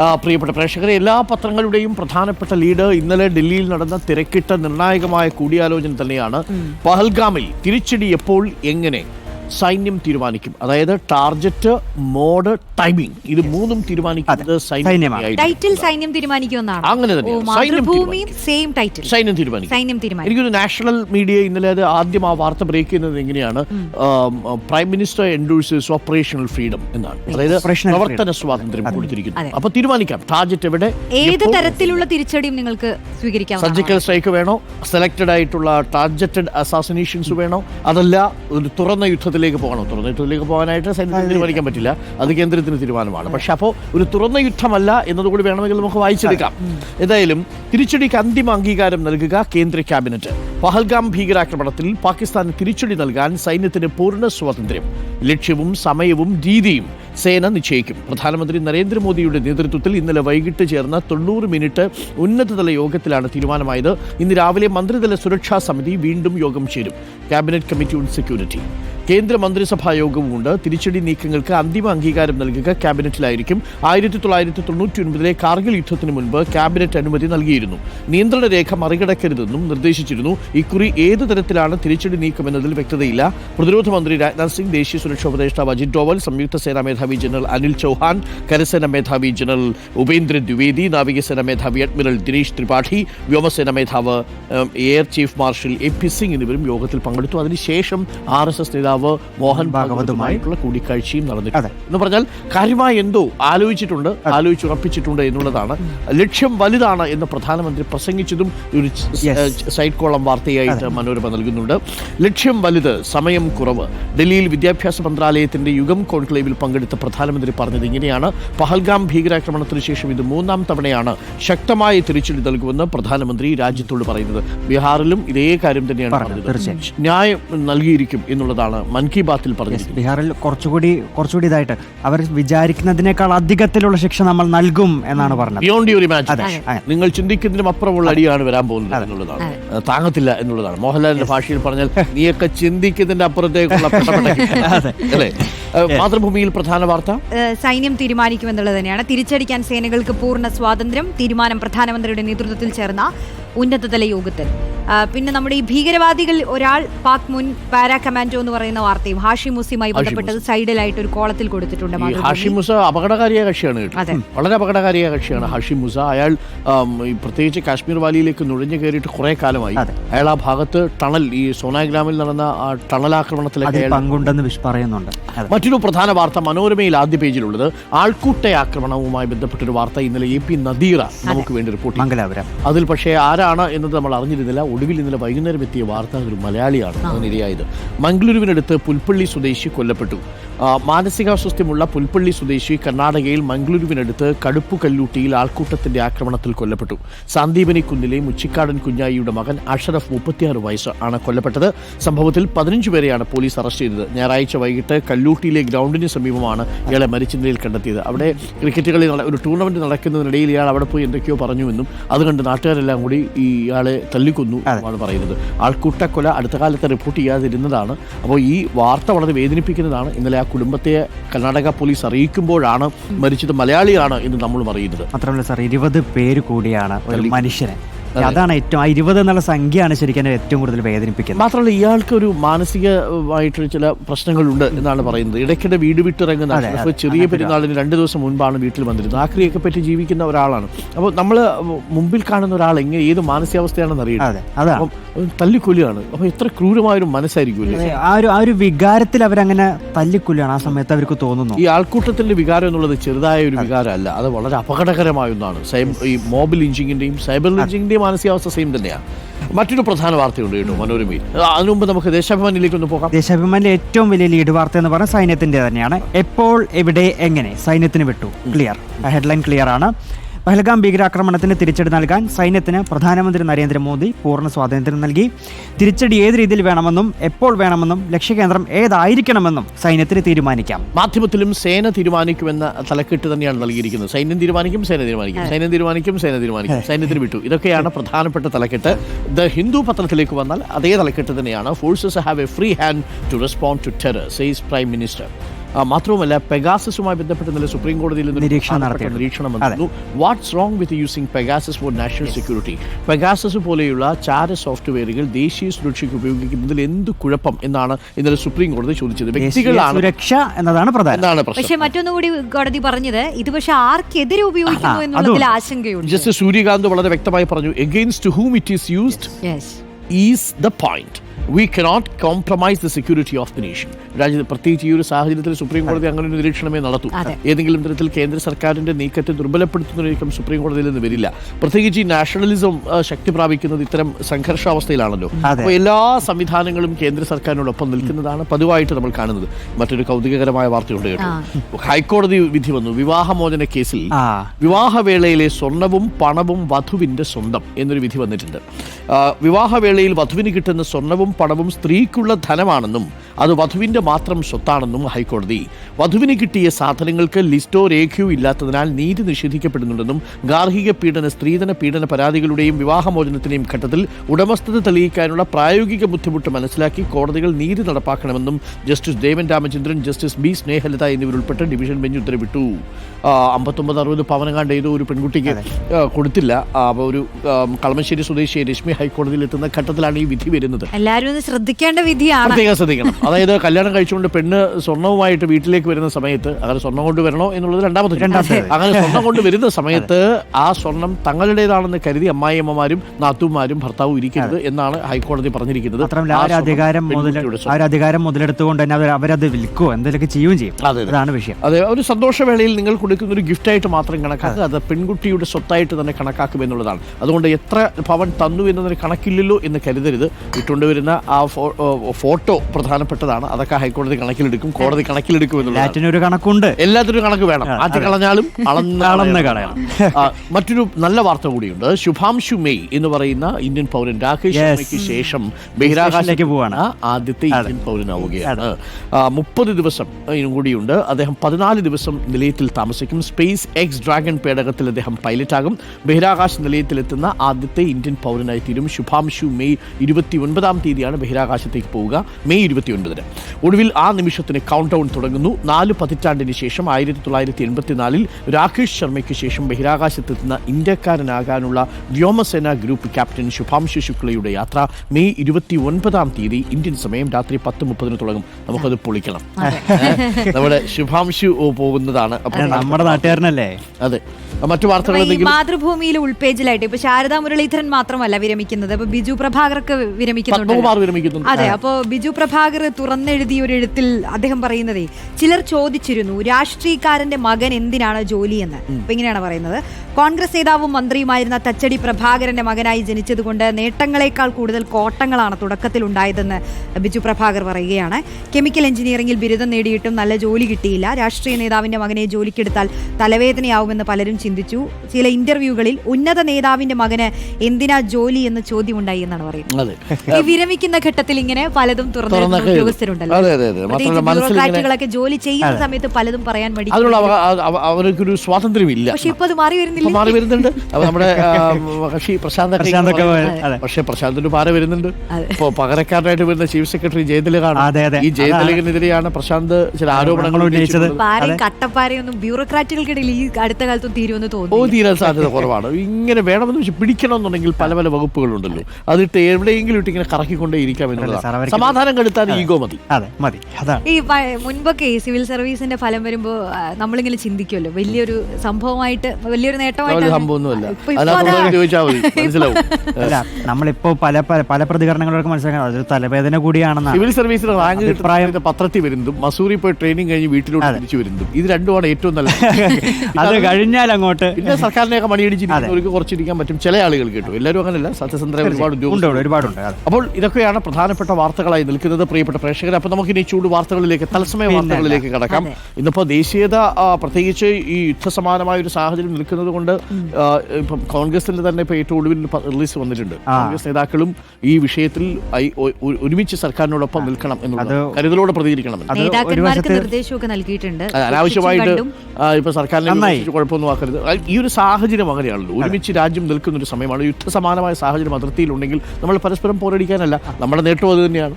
പ്രിയപ്പെട്ട പ്രേക്ഷകരെ എല്ലാ പത്രങ്ങളുടെയും പ്രധാനപ്പെട്ട ലീഡ് ഇന്നലെ ഡൽഹിയിൽ നടന്ന തിരക്കിട്ട നിർണായകമായ കൂടിയാലോചന തന്നെയാണ് പഹൽഗാമിൽ തിരിച്ചടി എപ്പോൾ എങ്ങനെ? സൈന്യം തീരുമാനിക്കും. അതായത് ടാർജറ്റ് മോഡ് ടൈമിംഗ്. ഇത് മൂന്നും തീരുമാനിക്കുന്നത് സൈന്യമാണ്. ടൈറ്റിൽ സൈന്യം തീരുമാനിക്കുമെന്നാണ്? അങ്ങനെ തന്നെ. സൈന്യം മാതൃഭൂമിയും സെയിം ടൈറ്റിൽ സൈന്യം തീരുമാനിക്കും. സൈന്യം തീരുമാനിക്കും. എനിക്കൊരു നാഷണൽ മീഡിയ ഇന്നലെ അത് ആദ്യം ആ വാർത്ത ബ്രേക്ക് ചെയ്യുന്നത് എങ്ങനെയാണ്? Prime minister endorses operational freedom എന്നാണ്. അതായത് പ്രവർത്തന സ്വാതന്ത്ര്യം കൊടുത്തിരിക്കുന്നു. അപ്പൊ തീരുമാനിക്കാം. ടാർജറ്റ് എവിടെ? ഏത് തരത്തിലുള്ള തിരിച്ചടിയും നിങ്ങൾക്ക് സ്വീകരിക്കാം സർജിക്കൽ സ്ട്രൈക്ക് വേണോ? സെലക്ടഡ് ആയിട്ടുള്ള ടാർജറ്റഡ് അസാസിനേഷൻസ് വേണോ? അതല്ല ഒരു തുറന്ന യുദ്ധത്തിലേക്ക് പോകണം. തുറന്ന യുദ്ധത്തിലേക്ക് പോകാനായിട്ട് സൈന്യത്തിന് തീരുമാനിക്കാൻ പറ്റില്ല. അത് കേന്ദ്രത്തിന് തീരുമാനമാണ്. പക്ഷെ അപ്പോൾ ഒരു തുറന്ന യുദ്ധമല്ല എന്നതുകൂടി വേണമെങ്കിൽ നമുക്ക് വായിച്ചെടുക്കാം. ഏതായാലും തിരിച്ചടിക്ക് അന്തിമ അംഗീകാരം നൽകുക കേന്ദ്ര ക്യാബിനറ്റ്. പഹൽഗാം ഭീകരാക്രമണത്തിൽ പാകിസ്ഥാൻ തിരിച്ചടി നൽകാൻ സൈന്യത്തിന് പൂർണ സ്വാതന്ത്ര്യം. ലക്ഷ്യവും സമയവും രീതിയും സേന നിശ്ചയിക്കും. പ്രധാനമന്ത്രി നരേന്ദ്രമോദിയുടെ നേതൃത്വത്തിൽ ഇന്നലെ വൈകിട്ട് ചേർന്ന തൊണ്ണൂറ് മിനിറ്റ് ഉന്നതതല യോഗത്തിലാണ് തീരുമാനമായത്. ഇന്ന് രാവിലെ മന്ത്രിതല സുരക്ഷാ സമിതി വീണ്ടും യോഗം ചേരും. ക്യാബിനറ്റ് കമ്മിറ്റി ഓൺ സെക്യൂരിറ്റി കേന്ദ്ര മന്ത്രിസഭാ യോഗവുമുണ്ട്. തിരിച്ചടി നീക്കങ്ങൾക്ക് അന്തിമ അംഗീകാരം നൽകുക ക്യാബിനറ്റിലായിരിക്കും. ആയിരത്തി തൊള്ളായിരത്തി തൊണ്ണൂറ്റി ഒൻപതിലെ കാർഗിൽ യുദ്ധത്തിന് മുൻപ് ക്യാബിനറ്റ് അനുമതി നൽകിയിരുന്നു. നിയന്ത്രണ രേഖ മറികടക്കരുതെന്നും നിർദ്ദേശിച്ചിരുന്നു. ഇക്കുറി ഏതു തരത്തിലാണ് തിരിച്ചടി നീക്കമെന്നതിൽ വ്യക്തതയില്ല. പ്രതിരോധ മന്ത്രി രാജ്നാഥ് സിംഗ് ദേശീയ സുരക്ഷാ ഉപദേഷ്ടാവ് അജിത് ഡോവൽ സംയുക്ത സേനാ മേധാവി ജനറൽ അനിൽ ചൌഹാൻ കരസേന മേധാവി ജനറൽ ഉപേന്ദ്ര ദ്വിവേദി നാവികസേന മേധാവി അഡ്മിറൽ ദിനേശ് ത്രിപാഠി വ്യോമസേന മേധാവ് air chief marshal A P Singh എന്നിവരും യോഗത്തിൽ പങ്കെടുത്തു. അതിനുശേഷം ആർ എസ് എസ് നേതാവ് മോഹൻ ഭാഗവതുമായിട്ടുള്ള കൂടിക്കാഴ്ചയും നടന്നിട്ടുണ്ട്. എന്ന് പറഞ്ഞാൽ കാര്യമായി എന്തോ ആലോചിച്ചിട്ടുണ്ട് ആലോചിച്ചുറപ്പിച്ചിട്ടുണ്ട് എന്നുള്ളതാണ്. ലക്ഷ്യം വലുതാണ് എന്ന് പ്രധാനമന്ത്രി പ്രസംഗിച്ചതും ഒരു സൈഡ് കോളം വാർത്തയായിട്ട് മനോരമ നൽകുന്നുണ്ട്. ലക്ഷ്യം വലുത് സമയം കുറവ്. ഡൽഹിയിൽ വിദ്യാഭ്യാസ മന്ത്രാലയത്തിന്റെ യുഗം കോൺക്ലേവിൽ പങ്കെടുത്ത പ്രധാനമന്ത്രി പറഞ്ഞത് ഇങ്ങനെയാണ്. പഹൽഗാം ഭീകരാക്രമണത്തിന് ശേഷം ഇത് മൂന്നാം തവണയാണ് ശക്തമായ തിരിച്ചടി നൽകുമെന്ന് പ്രധാനമന്ത്രി രാജ്യത്തോട് പറയുന്നത്. ബീഹാറിലും ഇതേ കാര്യം തന്നെയാണ് പറഞ്ഞു, പറഞ്ഞത്. ന്യായം നൽകിയിരിക്കും എന്നുള്ളതാണ് മൻ കി ബാത്തിൽ പറഞ്ഞു ബീഹാറിൽ കുറച്ചുകൂടി കുറച്ചുകൂടി ഇതായിട്ട് അവർ വിചാരിക്കുന്നതിനേക്കാൾ അധികത്തിലുള്ള ശിക്ഷ നമ്മൾ നൽകും എന്നാണ് പറഞ്ഞത്. ബിയോണ്ട് യുവർ അതെ ഇമാജിനേഷൻ നിങ്ങൾ ചിന്തിക്കുന്നതിനും അപ്പുറമുള്ള അടിയാണ് വരാൻ പോകുന്നത് എന്നുള്ളതാണ്. താങ്ങത്തില്ല എന്നുള്ളതാണ്. മോഹൻലാലിന്റെ ഭാഷയിൽ പറഞ്ഞാൽ നീയൊക്കെ ചിന്തിക്കുന്നതിന്റെ അപ്പുറത്തേക്കുള്ള അല്ലേ? മാതൃഭൂമിയിൽ പ്രധാന വാർത്ത? സൈന്യം തീരുമാനിക്കുമെന്നുള്ളത് തന്നെയാണ്. തിരിച്ചടിക്കാൻ സേനകൾക്ക് പൂർണ സ്വാതന്ത്ര്യം തീരുമാനം പ്രധാനമന്ത്രിയുടെ നേതൃത്വത്തിൽ ചേർന്ന ഉന്നതതല യോഗത്തിൽ. പിന്നെ നമ്മുടെ ഈ ഭീകരവാദികൾ ഒരാൾ പാക് മുൻ പാരാ കമാൻഡോ എന്ന് പറയുന്ന വാർത്തയും ഹാഷി മുസിയുമായി ബന്ധപ്പെട്ടത് സൈഡിലായിട്ട് ഒരു കോളത്തിൽ കൊടുത്തിട്ടുണ്ട് ഹാഷി മുസ അപകടകാരിയായ കക്ഷിയാണ് കേട്ടോ. വളരെ അപകടകാരിയായ കക്ഷിയാണ് ഹാഷി മുസ. അയാൾ ഈ പ്രത്യേകിച്ച് കാശ്മീർ വാലിയിലേക്ക് നുഴഞ്ഞു കയറിയിട്ട് കുറെ കാലമായി. അയാൾ ആ ഭാഗത്ത് ടണൽ ഈ സോനാഗ്രാമിൽ നടന്ന ആ ടണൽ ആക്രമണത്തിലൊക്കെ പങ്കുണ്ടെന്ന് പറയുന്നുണ്ട്. അതെ. മറ്റൊരു പ്രധാന വാർത്ത മനോരമയിൽ ആദ്യ പേജിലുള്ളത്. ആൾക്കൂട്ട ആക്രമണവുമായി ബന്ധപ്പെട്ടൊരു വാർത്ത ഇന്നലെ എ പി നദീറ നമുക്ക് വേണ്ടി റിപ്പോർട്ട് മംഗലാപുരം. അതിൽ പക്ഷേ ആരാണ് എന്നത് നമ്മൾ അറിഞ്ഞിരുന്നില്ല. ഒടുവിൽ ഇന്നലെ വൈകുന്നേരം എത്തിയ വാർത്ത ഒരു മലയാളിയാണ് അതിനിരയായത്. മംഗളൂരുവിനടുത്ത് പുൽപ്പള്ളി സ്വദേശി കൊല്ലപ്പെട്ടു. മാനസികാസ്വാസ്ഥ്യമുള്ള പുൽപ്പള്ളി സ്വദേശി കർണാടകയിൽ മംഗളൂരുവിനടുത്ത് കടുപ്പു കല്ലൂട്ടിയിൽ ആൾക്കൂട്ടത്തിന്റെ ആക്രമണത്തിൽ കൊല്ലപ്പെട്ടു. സാന്ദീപനി കുന്നിലെ മുച്ചിക്കാടൻ കുഞ്ഞായിയുടെ മകൻ അഷറഫ് മുപ്പത്തിയാറ് വയസ്സ് ആണ് കൊല്ലപ്പെട്ടത്. സംഭവത്തിൽ പതിനഞ്ച് പേരെയാണ് പോലീസ് അറസ്റ്റ് ചെയ്തത്. ഞായറാഴ്ച വൈകിട്ട് കല്ലൂട്ടിയിലെ ഗ്രൗണ്ടിന് സമീപമാണ് ഇയാളെ മരിച്ച നിലയിൽ കണ്ടെത്തിയത്. അവിടെ ക്രിക്കറ്റ് കളി ഒരു ടൂർണമെന്റ് നടക്കുന്നതിനിടയിൽ ഇയാൾ അവിടെ പോയി എന്തൊക്കെയോ പറഞ്ഞുവെന്നും അത് കണ്ട് നാട്ടുകാരെല്ലാം കൂടി ഈ ഇയാളെ തല്ലിക്കൊന്നു എന്നാണ് പറയുന്നത്. ആൾക്കൂട്ടക്കൊല അടുത്ത കാലത്ത് റിപ്പോർട്ട് ചെയ്യാതിരുന്നതാണ്. അപ്പോൾ ഈ വാർത്ത വളരെ വേദനിപ്പിക്കുന്നതാണ്. ഇന്നലെ ആ കുടുംബത്തെ കർണാടക പോലീസ് അറിയിക്കുമ്പോഴാണ് മരിച്ചത് മലയാളിയാണ് എന്ന് നമ്മളും അറിയുന്നത്. മാത്രമല്ല സാർ ഇരുപത് പേര് കൂടിയാണ് ഒരു മനുഷ്യനെ. അതാണ് ഏറ്റവും ആ ഇരുപത് എന്നുള്ള സംഖ്യയാണ് ശരിക്കും എന്നെ ഏറ്റവും കൂടുതൽ വേദനിപ്പിക്കുന്നത്. മാത്രമല്ല ഇയാൾക്ക് ഒരു മാനസികമായിട്ട് ചില പ്രശ്നങ്ങളുണ്ട് എന്നാണ് പറയുന്നത്. ഇടയ്ക്കിടെ വീട് വിട്ടിറങ്ങുന്ന ചെറിയ പെരുന്നാളിന് രണ്ട് ദിവസം മുൻപാണ് വീട്ടിൽ വന്നിരുന്നത്. ആക്രിയൊക്കെ പറ്റി ജീവിക്കുന്ന ഒരാളാണ്. അപ്പോൾ നമ്മൾ മുമ്പിൽ കാണുന്ന ഒരാൾ എങ്ങനെ ഏത് മാനസികാവസ്ഥയാണെന്ന് അതാണ് അപ്പം തല്ലിക്കൊല്ലുകയാണ് അപ്പോൾ എത്ര ക്രൂരമായൊരു മനസ്സായിരിക്കും ആ ഒരു ആ ഒരു വികാരത്തിൽ അവരങ്ങനെ തല്ലിക്കൊല്ലുകയാണ് ആ സമയത്ത് അവർക്ക് തോന്നുന്നു. ഈ ആൾക്കൂട്ടത്തിന്റെ വികാരം എന്നുള്ളത് ചെറുതായ ഒരു വികാരമല്ല. അത് വളരെ അപകടകരമായ ഒന്നാണ്. ഈ മൊബൈൽ ഇഞ്ചിങ്ങിന്റെയും സൈബർ ലിഞ്ചിങ്ങിന്റെയും മാനസികാവസ്ഥ സെയിം തന്നെയാണ്. മറ്റൊരു പ്രധാന വാർത്തയുണ്ട് കേട്ടോ മനോരമയിൽ. ആ, അതിനു മുമ്പ് നമുക്ക് ദേശാഭിമാനിലേക്ക് ഒന്ന് പോകാം. ദേശാഭിമാനിലെ ഏറ്റവും വലിയ ലീഡ് വാർത്ത എന്ന് പറഞ്ഞാൽ സൈന്യത്തിന്റെ തന്നെയാണ് എപ്പോൾ എവിടെ എങ്ങനെ? സൈന്യത്തിന് വിട്ടു. ക്ലിയർ ഹെഡ്ലൈൻ ക്ലിയർ ആണ്. പഹൽഗാം ഭീകരാക്രമണത്തിന് തിരിച്ചടി നൽകാൻ സൈന്യത്തിന് പ്രധാനമന്ത്രി നരേന്ദ്രമോദി പൂർണ സ്വാതന്ത്ര്യം നൽകി. തിരിച്ചടി ഏത് രീതിയിൽ വേണമെന്നും എപ്പോൾ വേണമെന്നും ലക്ഷ്യകേന്ദ്രം ഏതായിരിക്കണമെന്നും സൈന്യത്തിന് തീരുമാനിക്കാം. മാധ്യമത്തിലും സേന തീരുമാനിക്കുമെന്ന തലക്കെട്ട് തന്നെയാണ് നൽകിയിരിക്കുന്നത്. സൈന്യം തീരുമാനിക്കും സേന തീരുമാനിക്കും. സൈന്യം തീരുമാനിക്കും സേന തീരുമാനിക്കും. സൈന്യത്തിന് വിട്ടു. ഇതൊക്കെയാണ് പ്രധാനപ്പെട്ട തലക്കെട്ട്. ദ ഹിന്ദു പത്രത്തിലേക്ക് വന്നാൽ അതേ തലക്കെട്ട് തന്നെയാണ്. Forces have a free hand to respond to terror says prime minister മാത്രവുമല്ല പെഗാസസുമായി ബന്ധപ്പെട്ട് നില സുപ്രീം കോടതിയിൽ നിരീക്ഷണം നടത്തിയ നിരീക്ഷണം വന്നു what's wrong with using Pegasus for national security Pegasus പോലെയുള്ള ചാര സോഫ്റ്റ്വെയറുകൾ ദേശീയ സുരക്ഷയ്ക്ക് ഉപയോഗിക്കുന്നതിൽ എന്ത് കുഴപ്പം എന്നാണ് ഇന്നലെ സുപ്രീം കോടതി ചോദിച്ചത്. വ്യക്തികളാണ് സുരക്ഷ എന്നതാണ് പ്രധാനം. പക്ഷേ മറ്റൊന്നുകൂടി കോടതി പറഞ്ഞത് ഇത് പക്ഷേ ആർക്കെതിരെ ഉപയോഗിക്കുന്നു എന്നുള്ളതിൽ ആശങ്കയുണ്ട്. ജസ്റ്റിസ് സൂര്യകാന്ത് വളരെ വ്യക്തമായി പറഞ്ഞു against whom it is used is the point we cannot compromise the security of the nation രാജ്യത്ത് പ്രത്യേകിച്ച് ഈ ഒരു സാഹചര്യത്തിൽ സുപ്രീം കോടതി അങ്ങനെ ഒരു നിരീക്ഷണമേ നടത്തൂ. ഏതെങ്കിലും തരത്തിൽ കേന്ദ്ര സർക്കാരിന്റെ നീക്കത്തെ ദുർബലപ്പെടുത്തുന്ന സുപ്രീം കോടതിയിൽ നിന്ന് വരില്ല. പ്രത്യേകിച്ച് ഈ നാഷണലിസം ശക്തി പ്രാപിക്കുന്നത് ഇത്തരം സംഘർഷാവസ്ഥയിലാണല്ലോ. അപ്പോൾ എല്ലാ സംവിധാനങ്ങളും കേന്ദ്ര സർക്കാരിനോടൊപ്പം നിൽക്കുന്നതാണ് പതിവായിട്ട് നമ്മൾ കാണുന്നത്. മറ്റൊരു കൗതുകകരമായ വാർത്തയുണ്ട് കേട്ടോ. ഹൈക്കോടതി വിധി വന്നു. വിവാഹമോചന കേസിൽ വിവാഹവേളയിലെ സ്വർണവും പണവും വധുവിന്റെ സ്വന്തം എന്നൊരു വിധി വന്നിട്ടുണ്ട്. വിവാഹവേളയിൽ വധുവിന് കിട്ടുന്ന സ്വർണവും പണവും സ്ത്രീക്കുള്ള ധനമാണെന്നും അത് വധുവിന്റെ മാത്രം സ്വത്താണെന്നും ഹൈക്കോടതി. വധുവിന് കിട്ടിയ സാധനങ്ങൾക്ക് ലിസ്റ്റോ രേഖയോ ഇല്ലാത്തതിനാൽ നീതി നിഷേധിക്കപ്പെടുന്നുണ്ടെന്നും ഗാർഹിക പീഡന സ്ത്രീധന പീഡന പരാതികളുടെയും വിവാഹമോചനത്തിന്റെയും ഘട്ടത്തിൽ ഉടമസ്ഥത തെളിയിക്കാനുള്ള പ്രായോഗിക ബുദ്ധിമുട്ട് മനസ്സിലാക്കി കോടതികൾ നീതി നടപ്പാക്കണമെന്നും justice Devan Ramachandran justice B Snehalatha എന്നിവരുൾപ്പെട്ട division bench ഉത്തരവിട്ടു. അമ്പത്തൊമ്പത് അറുപത് പവനങ്ങാണ്ട് ഏതോ ഒരു പെൺകുട്ടിക്ക് കൊടുത്തില്ല. അപ്പോൾ ഒരു കളമശ്ശേരി സ്വദേശി രശ്മി ഹൈക്കോടതിയിൽ എത്തുന്ന ഘട്ടത്തിലാണ് ഈ വിധി വരുന്നത്. എല്ലാവരും ശ്രദ്ധിക്കേണ്ട വിധിയാണ്. പ്രത്യേകം ശ്രദ്ധിക്കണം. അതായത് കല്യാണം കഴിച്ചുകൊണ്ട് പെണ്ണ് സ്വർണവുമായിട്ട് വീട്ടിലേക്ക് വരുന്ന സമയത്ത് അങ്ങനെ സ്വർണം കൊണ്ട് വരണോ എന്നുള്ളത് രണ്ടാമത്തെ. അങ്ങനെ സ്വർണം കൊണ്ട് വരുന്ന സമയത്ത് ആ സ്വർണം തങ്ങളുടേതാണെന്ന് കരുതി അമ്മായിയമ്മമാരും നാത്തുമാരും ഭർത്താവും ഇരിക്കരുത് എന്നാണ് ഹൈക്കോടതി പറഞ്ഞിരിക്കുന്നത്. അധികാരം മുതലെടുത്തുകൊണ്ട് തന്നെ അവരത് വിൽക്കുകയോ എന്തെങ്കിലുമൊക്കെ ചെയ്യുകയും ചെയ്യും. അതെ, അതെ. അതാണ് വിഷയം. അതെ ഒരു സന്തോഷവേളയിൽ നിങ്ങൾ കൊടുക്കുന്ന ഒരു ഗിഫ്റ്റായിട്ട് മാത്രം കണക്കാക്കുക. അത്. പെൺകുട്ടിയുടെ സ്വത്തായിട്ട് തന്നെ കണക്കാക്കും എന്നുള്ളതാണ്. അതുകൊണ്ട് എത്ര ഭവൻ തന്നു എന്നതിന് കണക്കില്ലല്ലോ എന്ന് കരുതരുത്. ഇട്ടുകൊണ്ടുവരുന്ന ആ ഫോട്ടോ ഫോട്ടോ പ്രധാനപ്പെട്ടതാണ് അതൊക്കെ ഹൈക്കോടതി കണക്കിലെടുക്കും കോടതി കണക്കിലെടുക്കും എന്നുള്ളതാണ്. എല്ലാറ്റിനും ഒരു കണക്കുണ്ട്. എല്ലാത്തിനും കണക്ക് വേണം. അത്. കളഞ്ഞാലും അളന്ന് കളയണം. മറ്റൊരു നല്ല വാർത്ത കൂടിയുണ്ട്. ശുഭാംശു മെയ് എന്ന് പറയുന്ന ഇന്ത്യൻ പൗരൻ രാകേഷ് Yes. ശർമ്മയ്ക്ക് ശേഷം ബഹിരാകാശത്തേക്ക് പോവാണ്. ആദ്യത്തെ ഇന്ത്യൻ പൗരനാവുകയാണ്. മുപ്പത് ദിവസം ഇതിനും കൂടിയുണ്ട്. അദ്ദേഹം പതിനാല് ദിവസം നിലയത്തിൽ താമസിക്കും. സ്പേസ് എക്സ് ഡ്രാഗൺ പേടകത്തിൽ അദ്ദേഹം പൈലറ്റ് ആകും ബഹിരാകാശ നിലയത്തിലെത്തുന്ന ആദ്യത്തെ ഇന്ത്യൻ പൗരനായി തീരും. ശുഭാംശു മെയ് ഇരുപത്തി ഒൻപതാം തീയതിയാണ് ബഹിരാകാശത്തേക്ക് പോവുക. മെയ് ഇരുപത്തി ഒൻപതിന് ഒടുവിൽ ആ നിമിഷത്തിന് കൗണ്ട് ഡൗൺ തുടങ്ങുന്നു. നാല് പതിറ്റാണ്ടിന് ശേഷം ആയിരത്തി തൊള്ളായിരത്തി എൺപത്തിനാലിൽ രാകേഷ് ശർമ്മയ്ക്ക് ശേഷം ബഹിരാകാശത്തെത്തുന്ന ഇന്ത്യക്കാരനാകാനുള്ള വ്യോമസേന ഗ്രൂപ്പ് ക്യാപ്റ്റൻ ശുഭാംശു ശുക്ലയുടെ യാത്ര മെയ് ഇരുപത്തി ഒൻപതാം തീയതി ഇന്ത്യൻ സമയം രാത്രി പത്ത് മുപ്പതിന് തുടങ്ങും. നമുക്കത് പൊളിക്കണം. നമ്മുടെ ശുഭാംശു പോകുന്നതാണ്. അപ്പോൾ നമ്മുടെ നാട്ടുകാരനല്ലേ? അതെ. മറ്റു വാർത്തകൾ മാതൃഭൂമിയിൽ ഉൾപേജിലായിട്ട് ഇപ്പൊ ശാരദാ മുരളീധരൻ മാത്രമല്ല വിരമിക്കുന്നത്. ഇപ്പൊ ബിജു പ്രഭാകർക്ക് വിരമിക്കുന്നുണ്ട്. വിരമിക്കുന്നു അതെ അപ്പോ ബിജു പ്രഭാകർ തുറന്നെഴുതിയ ഒരു എഴുത്തിൽ അദ്ദേഹം പറയുന്നതേ ചിലർ ചോദിച്ചിരുന്നു രാഷ്ട്രീയക്കാരന്റെ മകൻ എന്തിനാണ് ജോലി എന്ന് അപ്പൊ ഇങ്ങനെയാണ് പറയുന്നത്. കോൺഗ്രസ് നേതാവും മന്ത്രിയുമായിരുന്ന തച്ചടി പ്രഭാകരന്റെ മകനായി ജനിച്ചതുകൊണ്ട് നേട്ടങ്ങളെക്കാൾ കൂടുതൽ കോട്ടങ്ങളാണ് തുടക്കത്തിൽ ഉണ്ടായതെന്ന് ബിജു പ്രഭാകർ പറയുകയാണ്. കെമിക്കൽ എഞ്ചിനീയറിംഗിൽ ബിരുദം നേടിയിട്ടും നല്ല ജോലി കിട്ടിയില്ല. രാഷ്ട്രീയ നേതാവിന്റെ മകനെ ജോലിക്കെടുത്താൽ തലവേദനയാവുമെന്ന് പലരും ചിന്തിച്ചു. ചില ഇന്റർവ്യൂകളിൽ ഉന്നത നേതാവിന്റെ മകന് എന്തിനാ ജോലി എന്ന ചോദ്യമുണ്ടായി എന്നാണ് പറയുന്നത്. ഈ വിരമിക്കുന്ന ഘട്ടത്തിൽ ഇങ്ങനെ പലതും തുറന്നു ഉദ്യോഗസ്ഥരുണ്ടല്ലോ. ജോലി ചെയ്യുന്ന സമയത്ത് പലതും പറയാൻ വേണ്ടി അവർക്കൊരു സ്വാതന്ത്ര്യമില്ല. പക്ഷെ ഇപ്പൊ അത് മാറി ഇപ്പൊ മാറി വരുന്നുണ്ട്. അപ്പൊ നമ്മുടെ കക്ഷി പ്രശാന്ത് അതെ. പക്ഷെ പ്രശാന്തിന് പാര വരുന്നുണ്ട്. ഇപ്പൊ പകരക്കാരനായിട്ട് വരുന്ന ചീഫ് സെക്രട്ടറി ജയതിലകാണ് അതെ, അതെ. ഈ ജയതിലകനെതിരെയാണ് പ്രശാന്ത് ചില ആരോപണങ്ങൾ ഉന്നയിച്ചത്. കട്ടപ്പാരയൊന്നും ബ്യൂറോക്രാറ്റുകൾക്കിടയിൽ ഈ അടുത്ത കാലത്തും തീരുമെന്ന് ഓ തോന്നുന്നു തീരാൻ സാധ്യത കുറവാണ്. ഇങ്ങനെ വേണമെന്ന് വെച്ച് പിടിക്കണമെന്നുണ്ടെങ്കിൽ പല പല വകുപ്പുകളുണ്ടല്ലോ. അതിട്ട് എവിടെയെങ്കിലും ഇട്ട് ഇങ്ങനെ കറക്കിക്കൊണ്ടേ ഇരിക്കാം എന്നുള്ളതാണ്. സമാധാനം കെടുത്താൻ ഈഗോ മതി. അതെ മതി. അതാണ്. ഈ മുൻപൊക്കെ സിവിൽ സർവീസിന്റെ ഫലം വരുമ്പോ നമ്മളിങ്ങനെ ചിന്തിക്കുമല്ലോ വലിയൊരു സംഭവമായിട്ട് വലിയൊരു അല്ല നമ്മളിപ്പോ പല പല പ്രതികരണങ്ങളൊക്കെ മനസ്സിലാക്കാൻ അതൊരു തലവേദന കൂടിയാണെന്ന് സിവിൽ സർവീസിൽ റാങ്ക് അഭിപ്രായം- പത്രത്തിൽ വരുന്നതും മസൂറി പോയി ട്രെയിനിങ് കഴിഞ്ഞ് വീട്ടിലോട്ട് തിരിച്ചു വരുന്നതും ഇത് രണ്ടുമാണ് ഏറ്റവും നല്ലത്. അത് കഴിഞ്ഞാൽ അങ്ങോട്ട്. പിന്നെ സർക്കാരിനെയൊക്കെ മണിയടിച്ചിരിക്കുന്നവർക്ക് കുറച്ചിരിക്കാൻ പറ്റും. ചില ആളുകൾ കേട്ടു. എല്ലാവരും അങ്ങനെയല്ല സത്യസന്ധരായ ഒരുപാട് ഉണ്ട് ഉണ്ട്, ഒരുപാടുണ്ട്. അപ്പോൾ ഇതൊക്കെയാണ് പ്രധാനപ്പെട്ട വാർത്തകളായി നിൽക്കുന്നത്. പ്രിയപ്പെട്ട പ്രേക്ഷകർ അപ്പോൾ നമുക്ക് ഇനി ചൂട് വാർത്തകളിലേക്ക് തത്സമയ വാർത്തകളിലേക്ക് കടക്കാം. ഇന്നിപ്പോ ദേശീയത പ്രത്യേകിച്ച് ഈ യുദ്ധസമാനമായ ഒരു സാഹചര്യം നിൽക്കുന്നത് കൊണ്ട് ഇപ്പം കോൺഗ്രസിന്റെ തന്നെ ഇപ്പോൾ ഏറ്റവും ഒടുവിൽ റിലീസ് വന്നിട്ടുണ്ട്. കോൺഗ്രസ് നേതാക്കളും ഈ വിഷയത്തിൽ ഒരുമിച്ച് സർക്കാരിനോടൊപ്പം നിൽക്കണം എന്നുള്ളത് കരുതലോടെ പ്രതികരിക്കണം നിർദ്ദേശമൊക്കെ നൽകിയിട്ടുണ്ട്. അനാവശ്യമായിട്ട് ഇപ്പൊ സർക്കാരിനെ കുഴപ്പമൊന്നും ആക്കരുത്. ഈ ഒരു സാഹചര്യം അങ്ങനെയാണല്ലോ. ഒരുമിച്ച് രാജ്യം നിൽക്കുന്ന ഒരു സമയമാണ്. യുദ്ധസമാനമായ സാഹചര്യം അതിർത്തിയിലുണ്ടെങ്കിൽ നമ്മൾ പരസ്പരം പോരടിക്കാനല്ല. നമ്മുടെ നേട്ടവും അത് തന്നെയാണ്.